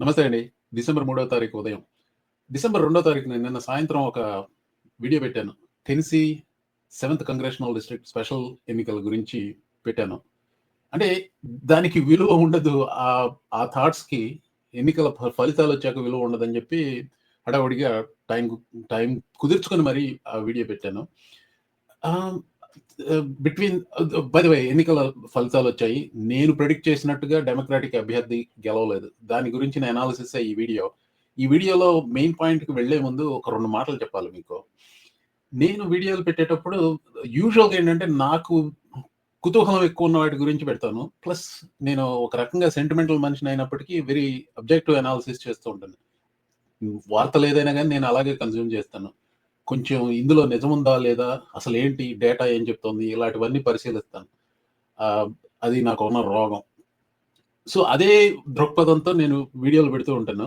నమస్తే అండి. డిసెంబర్ మూడో తారీఖు ఉదయం. డిసెంబర్ రెండో తారీఖు నేను నిన్న సాయంత్రం ఒక వీడియో పెట్టాను. Tennessee seventh congressional district special ఎన్నికల గురించి పెట్టాను. అంటే దానికి విలువ ఉండదు. ఆ ఆ థాట్స్కి ఎన్నికల ఫలితాలు వచ్చాక విలువ ఉండదని చెప్పి హడావుడిగా టైం టైం కుదుర్చుకొని మరీ ఆ వీడియో పెట్టాను. బిట్వీన్ బై వే ఎన్నికల ఫలితాలు వచ్చాయి. నేను ప్రెడిక్ట్ చేసినట్టుగా డెమోక్రాటిక్ అభ్యర్థి గెలవలేదు. దాని గురించిన అనాలిసిస్ ఈ వీడియో ఈ వీడియోలో మెయిన్ పాయింట్కి వెళ్ళే ముందు ఒక రెండు మాటలు చెప్పాలి మీకు. నేను వీడియోలు పెట్టేటప్పుడు యూజువల్గా ఏంటంటే నాకు కుతూహలం ఎక్కువ ఉన్న వాటి గురించి పెడతాను. ప్లస్ నేను ఒక రకంగా సెంటిమెంటల్ మనిషిని అయినప్పటికీ వెరీ అబ్జెక్టివ్ అనాలిసిస్ చేస్తూ ఉంటాను. వార్తలు ఏదైనా కానీ నేను అలాగే కన్జ్యూమ్ చేస్తాను. కొంచెం ఇందులో నిజముందా లేదా అసలు ఏంటి డేటా ఏం చెప్తోంది ఇలాంటివన్నీ పరిశీలిస్తాను. అది నాకు ఉన్న రోగం. సో అదే దృక్పథంతో నేను వీడియోలు పెడుతూ ఉంటాను.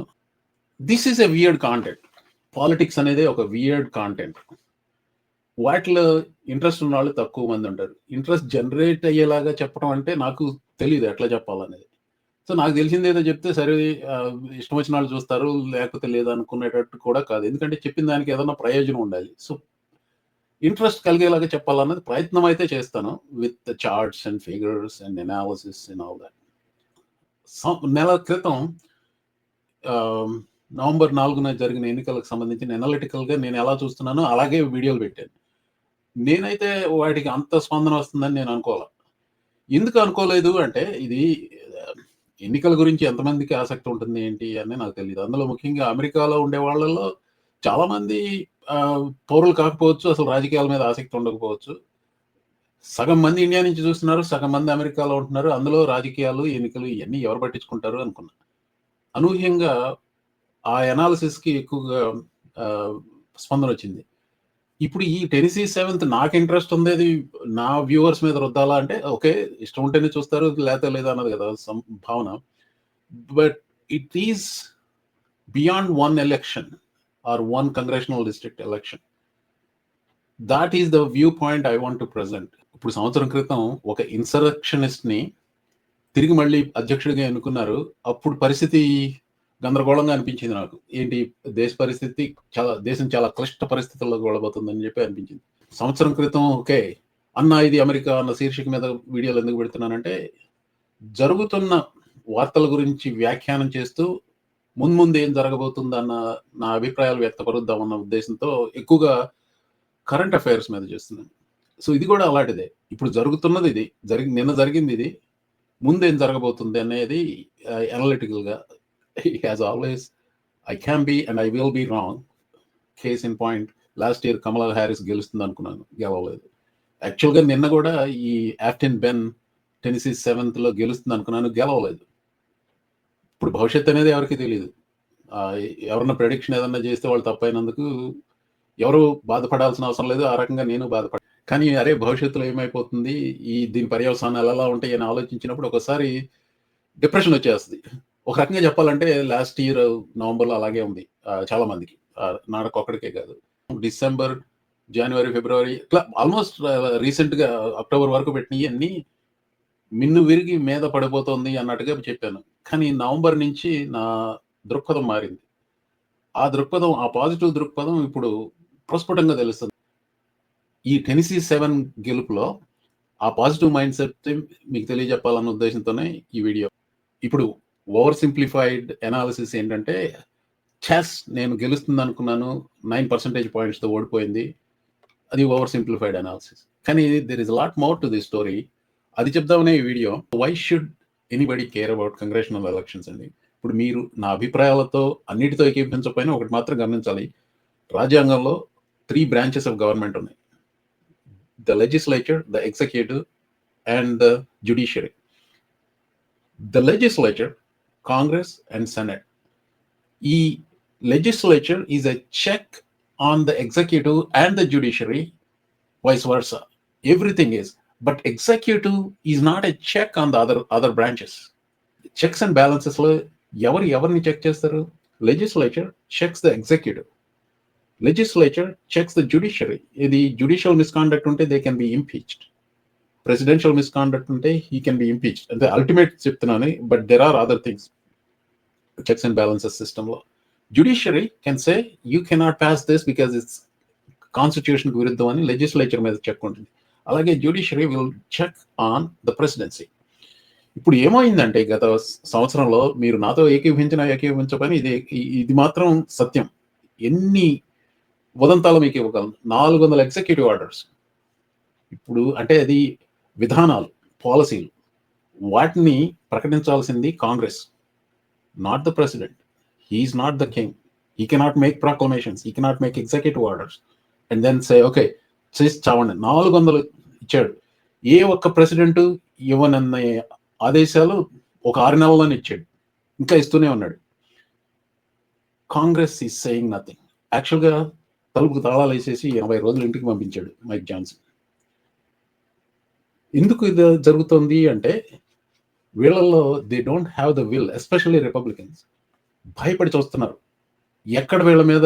This is a weird content politics అనేది ఒక వియర్డ్ కాంటెంట్ వాటిలో ఇంట్రెస్ట్ ఉన్న వాళ్ళు తక్కువ మంది ఉంటారు. ఇంట్రెస్ట్ జనరేట్ అయ్యేలాగా చెప్పడం అంటే నాకు తెలియదు ఎట్లా చెప్పాలనేది. సో నాకు తెలిసింది ఏదో చెప్తే సరే ఇష్టం వచ్చిన వాళ్ళు చూస్తారు లేకపోతే లేదు అనుకునేటట్టు కూడా కాదు. ఎందుకంటే చెప్పిన దానికి ఏదైనా ప్రయోజనం ఉండాలి. సో ఇంట్రెస్ట్ కలిగేలాగా చెప్పాలన్నది ప్రయత్నం అయితే చేస్తాను. With charts and figures and analysis and all that. నెల క్రితం నవంబర్ నాలుగున జరిగిన ఎన్నికలకు సంబంధించిన ఎనాలిటికల్గా నేను ఎలా చూస్తున్నానో అలాగే వీడియోలు పెట్టాను. నేనైతే వాటికి అంత స్పందన వస్తుందని నేను అనుకోవాలి? ఎందుకు అనుకోలేదు అంటే ఇది ఎన్నికల గురించి ఎంతమందికి ఆసక్తి ఉంటుంది ఏంటి అని నాకు తెలియదు అందులో ముఖ్యంగా అమెరికాలో ఉండే వాళ్ళలో చాలా మంది పౌరులు కాకపోవచ్చు అసలు రాజకీయాల మీద ఆసక్తి ఉండకపోవచ్చు. సగం మంది ఇండియా నుంచి చూస్తున్నారు సగం మంది అమెరికాలో ఉంటున్నారు. అందులో రాజకీయాలు ఎన్నికలు ఇవన్నీ ఎవరు పట్టించుకుంటారు అనుకున్నా. అనూహ్యంగా ఆ ఎనాలిసిస్కి ఎక్కువగా స్పందన వచ్చింది. ఇప్పుడు ఈ టెనిసీ సెవెంత్ నాకు ఇంట్రెస్ట్ ఉండేది నా వ్యూవర్స్ మీద రుద్దాలా అంటే ఓకే ఇష్టం ఉంటేనే చూస్తారు లేకపోతే లేదా అన్నది కదా సం- భావన. But it is beyond one election or one congressional district election that is the view point I want to present ఇప్పుడు సంవత్సరం క్రితం ఒక ఇన్సరక్షనిస్ట్ని తిరిగి మళ్ళీ అధ్యక్షుడిగా ఎన్నుకున్నారు. అప్పుడు పరిస్థితి గందరగోళంగా అనిపించింది నాకు. ఏంటి? దేశ పరిస్థితి చాలా దేశం చాలా క్లిష్ట పరిస్థితుల్లో వెళ్ళబోతుందని చెప్పి అనిపించింది. సంవత్సరం క్రితం ఓకే అన్న ఇది అమెరికా అన్న శీర్షిక మీద వీడియోలు ఎందుకు పెడుతున్నానంటే జరుగుతున్న వార్తల గురించి వ్యాఖ్యానం చేస్తూ ముందు ఏం జరగబోతుందన్న నా అభిప్రాయాలు వ్యక్తపరుద్దామన్న ఉద్దేశంతో ఎక్కువగా కరెంట్ అఫైర్స్ మీద చేస్తున్నాను. సో ఇది కూడా అలాంటిదే. ఇప్పుడు జరుగుతున్నది ఇది. జరిగి నిన్న జరిగింది ఇది. ముందేం జరగబోతుంది అనేది అనలిటికల్గా గా as always I can be and I will be wrong case in point last year Kamala Harris గెలుస్తుంది అనుకున్నాను. గెలవలేదు. యాక్చువల్గా నిన్న కూడా ఈ ఆఫ్టిన్ బెన్ టెనిసీ సెవెంత్లో గెలుస్తుంది అనుకున్నాను గెలవలేదు. ఇప్పుడు భవిష్యత్తు అనేది ఎవరికి తెలియదు ఎవరన్నా ప్రెడిక్షన్ ఏదన్నా చేస్తే వాళ్ళు తప్పైనందుకు ఎవరు బాధపడాల్సిన అవసరం లేదు ఆ రకంగా నేను బాధపడ కానీ అరే భవిష్యత్తులో ఏమైపోతుంది? ఈ దీని పర్యవసానాలు ఎలా ఉంటాయి అని ఆలోచించినప్పుడు ఒకసారి డిప్రెషన్ వచ్చేస్తుంది. ఒక రకంగా చెప్పాలంటే లాస్ట్ ఇయర్ నవంబర్లో అలాగే ఉంది చాలా మందికి. ఆ, నాకు ఒక్కడికే కాదు. డిసెంబర్ జనవరి ఫిబ్రవరి ఇట్లా ఆల్మోస్ట్ రీసెంట్గా అక్టోబర్ వరకు పెట్టినవి అన్నీ మిన్ను విరిగి మీద పడిపోతుంది అన్నట్టుగా చెప్పాను. కానీ నవంబర్ నుంచి నా దృక్పథం మారింది. ఆ దృక్పథం ఆ పాజిటివ్ దృక్పథం ఇప్పుడు ప్రస్ఫుటంగా తెలుస్తుంది. ఈ టెనిసీ సెవెన్ గెలుపులో ఆ పాజిటివ్ మైండ్ సెట్ మీకు తెలియజెప్పాలన్న ఉద్దేశంతోనే ఈ వీడియో. ఇప్పుడు ఓవర్ సింప్లిఫైడ్ ఎనాలిసిస్ ఏంటంటే చెస్ నేను గెలుస్తుంది అనుకున్నాను నైన్ పర్సెంటేజ్ పాయింట్స్తో ఓడిపోయింది. అది ఓవర్ సింప్లిఫైడ్ అనాలిసిస్ కానీ there is lot more to the story అది చెప్దామనే ఈ video. Why should anybody care about congressional elections అండి? ఇప్పుడు మీరు నా అభిప్రాయాలతో అన్నిటితో ఏకీపించకపోయినా ఒకటి మాత్రం గమనించాలి. రాజ్యాంగంలో త్రీ బ్రాంచెస్ ఆఫ్ గవర్నమెంట్ ఉన్నాయి. The legislature the executive and the judiciary the legislature Congress and Senate. E legislature is a check on the executive and the judiciary, vice versa. Everything is, but executive is not a check on the other other branches. Checks and balances లో ఎవరు ఎవరిని check చేస్తారు? Legislature checks the executive legislature checks the judiciary ఇది judicial misconduct ఉంటే they can be impeached presidential misconduct ఉంటే he can be impeached అంటే ultimate చెప్తున్నాను but there are other things checks and balances సిస్టంలో judiciary can say you cannot pass this because it's కాన్స్టిట్యూషన్కి విరుద్ధం అని legislature మీద check ఉంటుంది. అలాగే judiciary will check on the presidency ఇప్పుడు ఏమైందంటే గత సంవత్సరంలో మీరు నాతో ఏకీభవించిన ఏకీభవించపని ఇది ఇది మాత్రం సత్యం. ఎన్ని ఉదంతాలు మీకు ఇవ్వగలను? నాలుగు వందల ఎగ్జిక్యూటివ్ ఆర్డర్స్ ఇప్పుడు అంటే అది విధానాలు పాలసీలు వాటిని ప్రకటించాల్సింది Congress. Not the president he is not the king he cannot make proclamations he cannot make executive orders and then say okay చేసి చావండి. నాలుగు వందలు ఇచ్చాడు. ఏ ఒక్క ప్రెసిడెంట్ ఇవ్వనన్న ఆదేశాలు ఒక ఆరు నెలల్లోనే ఇచ్చాడు. ఇంకా ఇస్తూనే ఉన్నాడు. కాంగ్రెస్ ఈజ్ సేయింగ్ నథింగ్ యాక్చువల్గా తలుపుకు తాళాలు వేసేసి ఎనభై రోజులు ఇంటికి పంపించాడు మైక్ జాన్సన్. ఎందుకు ఇది జరుగుతుంది అంటే వీళ్ళల్లో they don't have the will especially Republicans భయపడి చూస్తున్నారు. ఎక్కడ వీళ్ళ మీద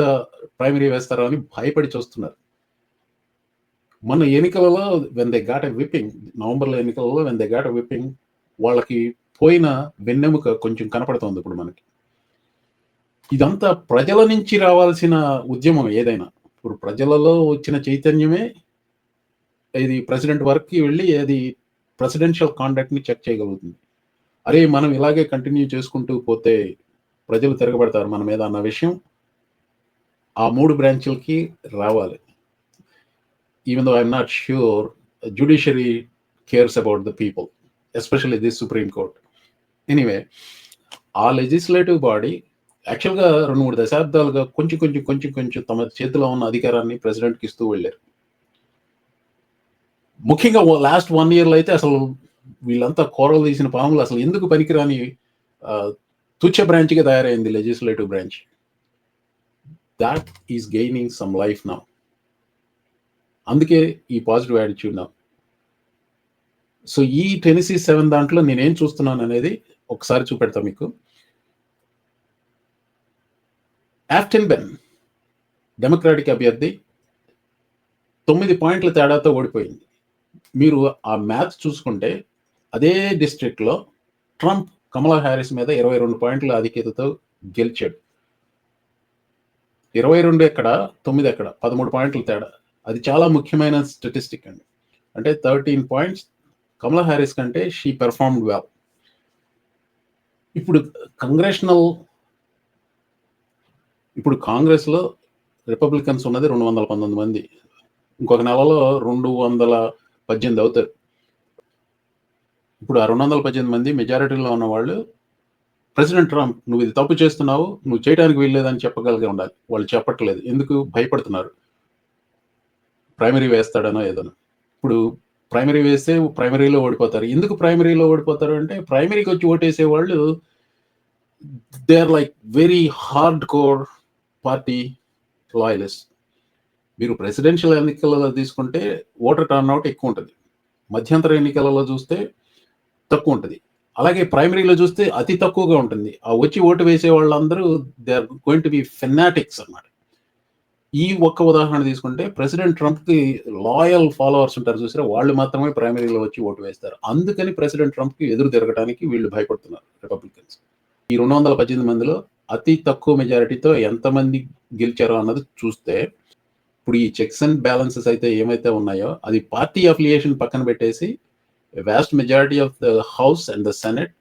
ప్రైమరీ వేస్తారో అని భయపడి చూస్తున్నారు. మన ఎన్నికలలో when they got a whipping నవంబర్లో ఎన్నికలలో when they got a whipping వాళ్ళకి పోయిన వెన్నెముక కొంచెం కనపడుతోంది ఇప్పుడు మనకి. ఇదంతా ప్రజల నుంచి రావాల్సిన ఉద్యమం ఏదైనా. ఇప్పుడు ప్రజలలో వచ్చిన చైతన్యమే ఇది ప్రెసిడెంట్ వరకు వెళ్ళి అది ప్రెసిడెన్షియల్ కాండక్ట్ని చెక్ చేయగలుగుతుంది. అరే మనం ఇలాగే కంటిన్యూ చేసుకుంటూ పోతే ప్రజలు తిరగబడతారు మన మీద అన్న విషయం ఆ మూడు బ్రాంచ్లకి రావాలి. Even though I'm not sure judiciary cares about the people especially the supreme court anyway ఆ లెజిస్లేటివ్ బాడీ యాక్చువల్గా రెండు మూడు దశాబ్దాలుగా కొంచెం కొంచెం కొంచెం కొంచెం తమ చేతిలో ఉన్న అధికారాన్ని ప్రెసిడెంట్కి ఇస్తూ వెళ్ళారు. ముఖ్యంగా లాస్ట్ వన్ ఇయర్లో అయితే అసలు వీళ్ళంతా కూరలు తీసిన పాములు అసలు ఎందుకు పనికిరాని తుచ్చ బ్రాంచ్గా తయారైంది legislative branch. That is gaining some life నా అందుకే ఈ పాజిటివ్ యాటిట్యూడ్ నా సో ఈ టెనిసీ సెవెన్ దాంట్లో నేనేం చూస్తున్నాను అనేది ఒకసారి చూపెడతా మీకు. యాఫ్టెన్ బెన్ డెమోక్రాటిక్ అభ్యర్థి తొమ్మిది పాయింట్ల తేడాతో ఓడిపోయింది. మీరు ఆ మ్యాచ్ చూసుకుంటే అదే డిస్ట్రిక్ట్లో ట్రంప్ కమలా హ్యారిస్ మీద ఇరవై రెండు పాయింట్ల ఆధిక్యతతో గెలిచాడు. ఇరవై రెండు ఎక్కడ తొమ్మిది ఎక్కడ పదమూడు పాయింట్ల తేడా. అది చాలా ముఖ్యమైన స్టాటిస్టిక్ అండి. అంటే థర్టీన్ పాయింట్స్ కమలా హ్యారిస్ కంటే షీ పెర్ఫార్మ్డ్ వెల్. ఇప్పుడు కంగ్రెషనల్ ఇప్పుడు కాంగ్రెస్లో రిపబ్లికన్స్ ఉన్నది రెండు వందల పంతొమ్మిది మంది. ఇంకొక నెలలో రెండు వందల పద్దెనిమిది అవుతారు. ఇప్పుడు ఆ రెండు వందల పద్దెనిమిది మంది మెజారిటీలో ఉన్న వాళ్ళు ప్రెసిడెంట్ ట్రంప్ నువ్వు ఇది తప్పు చేస్తున్నావు నువ్వు చేయడానికి వీల్లేదని చెప్పగలిగి ఉండాలి. వాళ్ళు చెప్పట్లేదు. ఎందుకు? భయపడుతున్నారు. ప్రైమరీ వేస్తాడనో ఏదనో. ఇప్పుడు ప్రైమరీ వేస్తే ప్రైమరీలో ఓడిపోతారు. ఎందుకు ప్రైమరీలో ఓడిపోతారు అంటే ప్రైమరీకి వచ్చి ఓటేసే వాళ్ళు they are like very hard core party loyalist మీరు ప్రెసిడెన్షియల్ ఎన్నికలలో తీసుకుంటే ఓటర్ టర్న్అవుట్ ఎక్కువ ఉంటుంది. మధ్యంతర ఎన్నికలలో చూస్తే తక్కువ ఉంటుంది. అలాగే ప్రైమరీలో చూస్తే అతి తక్కువగా ఉంటుంది. ఆ వచ్చి ఓటు వేసే వాళ్ళందరూ they are going to be fanatics అన్నమాట. ఈ ఒక్క ఉదాహరణ తీసుకుంటే ప్రెసిడెంట్ ట్రంప్కి లాయల్ ఫాలోవర్స్ ఉంటారు చూసారా? వాళ్ళు మాత్రమే ప్రైమరీలో వచ్చి ఓటు వేస్తారు. అందుకని ప్రెసిడెంట్ ట్రంప్కి ఎదురు తిరగడానికి వీళ్ళు భయపడుతున్నారు రిపబ్లికన్స్ ఈ రెండు వందల పద్దెనిమిది మందిలో అతి తక్కువ మెజారిటీతో ఎంతమంది గెలిచారో అన్నది చూస్తే ఇప్పుడు ఈ చెక్స్ అండ్ బ్యాలెన్సెస్ అయితే ఏమైతే ఉన్నాయో అది పార్టీ అఫిలియేషన్ పక్కన పెట్టేసి vast majority of the house and the senate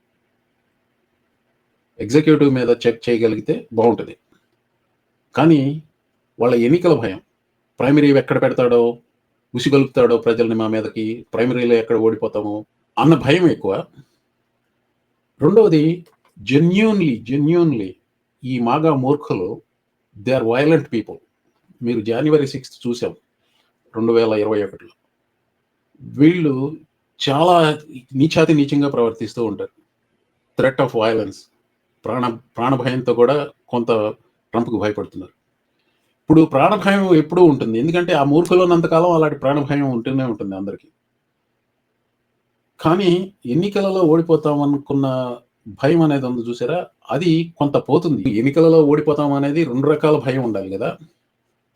executive మీద చెక్ చేయగలిగితే బాగుంటుంది. కానీ వాళ్ళ ఎన్నికల భయం. ప్రైమరీ ఎక్కడ పెడతాడో ఉసిగొలుపుతాడో ప్రజల్ని మా మీదకి ప్రైమరీలో ఎక్కడ ఓడిపోతామో అన్న భయం ఎక్కువ. రెండవది జెన్యున్లీ జెన్యున్లీ ఈ మాగా మూర్ఖులు దే ఆర్ వైలెంట్ పీపుల్ మీరు జనవరి సిక్స్త్ చూసాం రెండు వేల ఇరవై ఒకటిలో. వీళ్ళు చాలా నీచాతి నీచంగా ప్రవర్తిస్తూ ఉంటారు. థ్రెట్ ఆఫ్ వయలెన్స్ ప్రాణ ప్రాణభయంతో కూడా కొంత ట్రంప్కు భయపడుతున్నారు. ఇప్పుడు ప్రాణభయం ఎప్పుడూ ఉంటుంది. ఎందుకంటే ఆ మూర్ఖలో ఉన్నంతకాలం అలాంటి ప్రాణభయం ఉంటూనే ఉంటుంది అందరికీ. కానీ ఎన్నికలలో ఓడిపోతాం అనుకున్న భయం అనేది ఉంది చూసారా? అది కొంత పోతుంది. ఎన్నికలలో ఓడిపోతాం అనేది రెండు రకాల భయం ఉండాలి కదా.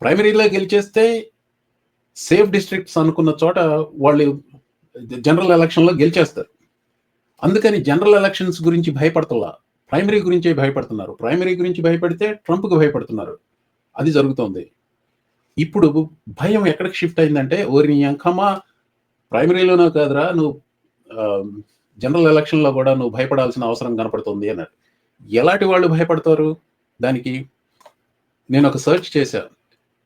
ప్రైమరీలో గెలిచేస్తే సేఫ్ డిస్ట్రిక్ట్స్ అనుకున్న చోట వాళ్ళు జనరల్ ఎలక్షన్లో గెలిచేస్తారు. అందుకని జనరల్ ఎలక్షన్స్ గురించి భయపడతలా. ప్రైమరీ గురించే భయపడుతున్నారు. ప్రైమరీ గురించి భయపడితే ట్రంప్కి భయపడుతున్నారు. అది జరుగుతోంది. ఇప్పుడు భయం ఎక్కడికి షిఫ్ట్ అయిందంటే ఓరి అంకమా ప్రైమరీలోనే కాదురా నువ్వు జనరల్ ఎలక్షన్లో కూడా నువ్వు భయపడాల్సిన అవసరం కనపడుతుంది అన్నాడు ఎలాంటి వాళ్ళు భయపడతారు? దానికి నేను ఒక సెర్చ్ చేశాను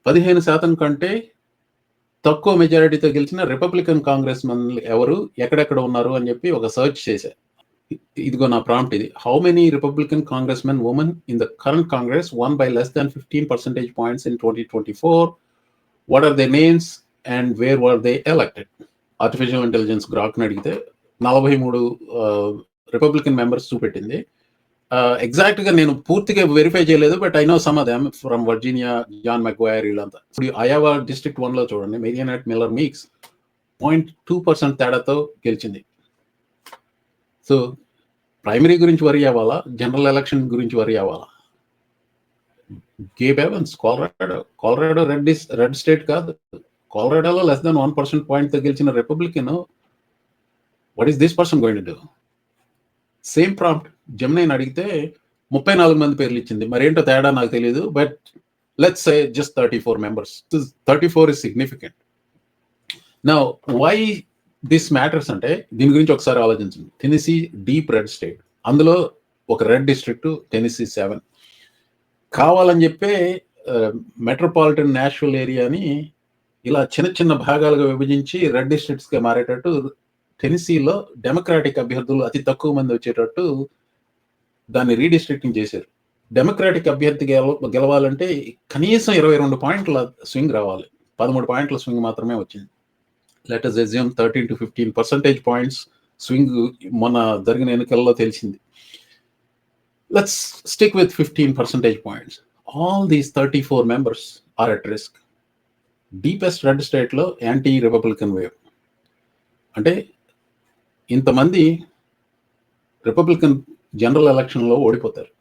పదిహేను శాతం కంటే తక్కువ మెజారిటీతో గెలిచిన రిపబ్లికన్ కాంగ్రెస్ మన్లు ఎవరు ఎక్కడెక్కడ ఉన్నారు అని చెప్పి ఒక సర్చ్ చేశా. ఇదిగో నా ప్రాంప్ట్ ఇది. How many Republican Congress men women in the current Congress won by less than fifteen percentage points in twenty twenty four what are they names and where were they elected artificial intelligence గ్రాక్ని అడిగితే నలభై మూడు Republican members చూపెట్టింది. ఎగ్జాక్ట్గా నేను పూర్తిగా verify చేయలేదు but I know some of from Virginia John McGuire వీళ్ళంతా. ఇప్పుడు Iowa district వన్లో చూడండి Mariannette Miller Meeks point two percent తేడాతో గెలిచింది. సో ప్రైమరీ గురించి వరి అవ్వాలా? జనరల్ ఎలక్షన్ గురించి వరి అవ్వాలా? Gabe Evans Colorado Colorado red red state కాదు. కాలరాడోలో లెస్ దాన్ వన్ పర్సెంట్ పాయింట్తో గెలిచిన Republican what is this person going to same prompt జమ్నైన్ అడిగితే ముప్పై నాలుగు మంది పేర్లు ఇచ్చింది. మరేంటో తేడా నాకు తెలియదు but let's say just thirty four members thirty four is significant నా వై దిస్ మ్యాటర్స్ అంటే దీని గురించి ఒకసారి ఆలోచించండి. టెనిసీ డీప్ రెడ్ స్టేట్ అందులో ఒక రెడ్ డిస్ట్రిక్ట్ టెనిసీ సెవెన్ కావాలని చెప్పే మెట్రోపాలిటన్ నేషనల్ ఏరియాని ఇలా చిన్న చిన్న భాగాలుగా విభజించి రెడ్ డిస్ట్రిక్ట్స్గా మారేటట్టు టెనిసీలో డెమోక్రాటిక్ అభ్యర్థులు అతి తక్కువ మంది వచ్చేటట్టు దాన్ని రీడిస్ట్రిక్టింగ్ చేశారు. డెమోక్రాటిక్ అభ్యర్థి గెలవ గెలవాలంటే కనీసం ఇరవై రెండు పాయింట్ల స్వింగ్ రావాలి. పదమూడు పాయింట్ల స్వింగ్ మాత్రమే వచ్చింది. Let's assume thirteen to fifteen percentage points swing మొన్న జరిగిన ఎన్నికల్లో తెలిసింది. Let's stick with fifteen percentage points all these thirty four members are at risk deepest red స్టేట్లో యాంటీ రిపబ్లికన్ వేవ్ అంటే ఇంతమంది రిపబ్లికన్ జనరల్ ఎలక్షన్లో ఓడిపోతారు.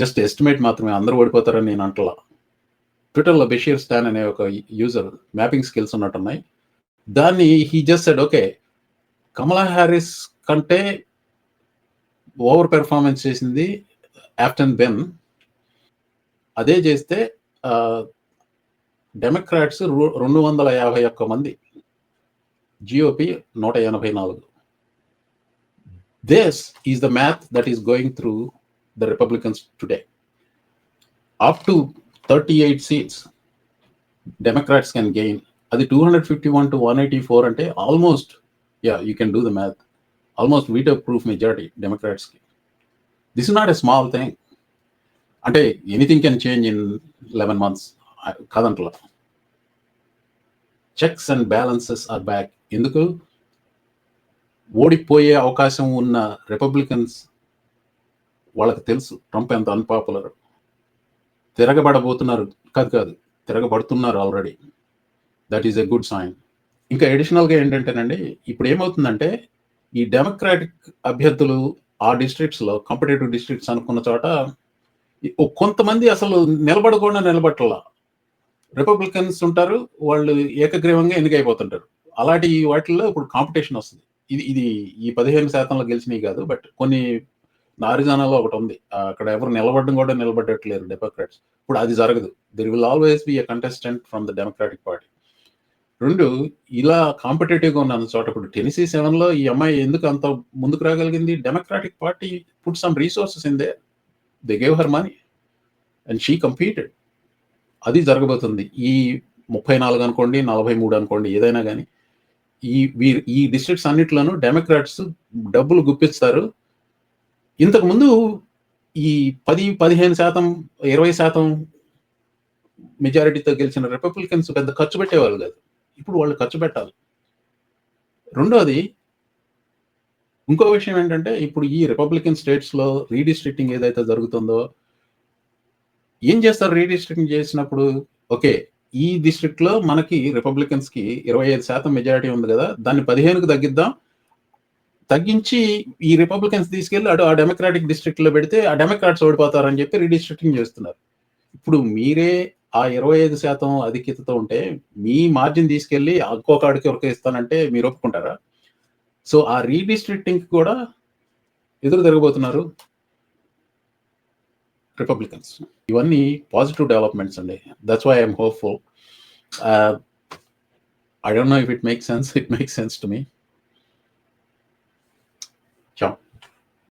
జస్ట్ ఎస్టిమేట్ మాత్రమే అందరూ ఓడిపోతారని నేను అంటలా. ట్విట్టర్లో బషీర్ స్టాన్ అనే ఒక యూజర్ మ్యాపింగ్ స్కిల్స్ ఉన్నట్టున్నాయి. దాన్ని he just said okay Kamala Harris కంటే ఓవర్ పెర్ఫార్మెన్స్ చేసింది యాఫ్టన్ బెన్. అదే చేస్తే డెమోక్రాట్స్ రెండు వందల యాభై ఒక్క మంది. జిఓపి నూట ఎనభై నాలుగు. This is the math that is going through the Republicans today up to thirty eight seats Democrats can gain అది two hundred fifty one to one eighty four అంటే almost yeah you can do the math almost veto proof majority డెమోక్రాట్స్కి this is not a small thing అంటే anything can change in eleven months కాదంటలా checks and balances are back ఎందుకు? ఓడిపోయే అవకాశం ఉన్న Republicans వాళ్ళకి తెలుసు Trump ఎంత unpopular తిరగబడబోతున్నారు. కాదు కాదు తిరగబడుతున్నారు already that is a good sign ఇంకా అడిషనల్గా ఏంటంటేనండి ఇప్పుడు ఏమవుతుందంటే ఈ డెమోక్రాటిక్ అభ్యర్థులు ఆ డిస్ట్రిక్ట్స్లో కాంపిటేటివ్ డిస్ట్రిక్ట్స్ అనుకున్న చోట కొంతమంది అసలు నిలబడకుండా నిలబట్టాల. రిపబ్లికన్స్ ఉంటారు వాళ్ళు ఏకగ్రీవంగా ఎన్నికైపోతుంటారు. అలాంటి వాటిల్లో ఇప్పుడు కాంపిటీషన్ వస్తుంది. ఇది ఇది ఈ పదిహేను శాతంలో గెలిచినవి కాదు బట్ కొన్ని నారిజానాలో ఒకటి ఉంది. అక్కడ ఎవరు నిలబడడం కూడా నిలబడట్లేరు డెమోక్రాట్స్ ఇప్పుడు అది జరగదు. There will always be a contestant from the democratic party రెండు ఇలా కాంపిటేటివ్గా ఉన్న చోట ఇప్పుడు టెనిసీ సెవెన్లో ఈ అమ్మాయి ఎందుకు అంత ముందుకు రాగలిగింది? Democratic party put some resources in they they gave her money and she competed అది జరగబోతుంది. ఈ ముప్పై నాలుగు అనుకోండి నలభై మూడు అనుకోండి ఏదైనా కానీ ఈ వీరు ఈ డిస్ట్రిక్ట్స్ అన్నిట్లోనూ డెమోక్రాట్స్ డబ్బులు గుప్పిస్తారు. ఇంతకుముందు ఈ పది పదిహేను శాతం ఇరవై శాతం మెజారిటీతో గెలిచిన రిపబ్లికన్స్ పెద్ద ఖర్చు పెట్టేవాళ్ళు కాదు. ఇప్పుడు వాళ్ళు ఖర్చు పెట్టాలి. రెండోది ఇంకో విషయం ఏంటంటే ఇప్పుడు ఈ రిపబ్లికన్ స్టేట్స్లో రీడిస్ట్రిక్టింగ్ ఏదైతే జరుగుతుందో ఏం చేస్తారు రీడిస్ట్రిక్టింగ్ చేసినప్పుడు? ఓకే ఈ డిస్ట్రిక్ట్లో మనకి రిపబ్లికన్స్కి ఇరవై ఐదు శాతం మెజారిటీ ఉంది కదా దాన్ని పదిహేనుకు తగ్గిద్దాం. తగ్గించి ఈ రిపబ్లికన్స్ తీసుకెళ్ళి అటు ఆ డెమోక్రాటిక్ డిస్ట్రిక్ట్లో పెడితే ఆ డెమోక్రాట్స్ ఓడిపోతారని చెప్పి రీడిస్ట్రిక్టింగ్ చేస్తున్నారు. ఇప్పుడు మీరే ఆ ఇరవై ఐదు శాతం అధిక్యతతో ఉంటే మీ మార్జిన్ తీసుకెళ్ళి ఇంకో కాడికి ఎవరికి ఇస్తానంటే మీరు ఒప్పుకుంటారా? సో ఆ రీడిస్ట్రిక్టింగ్ కూడా ఎదురు తిరగబోతున్నారు రిపబ్లికన్స్ ఇవన్నీ పాజిటివ్ డెవలప్మెంట్స్ అండి. That's why I'm hopeful I don't know if it make sense it make sense to me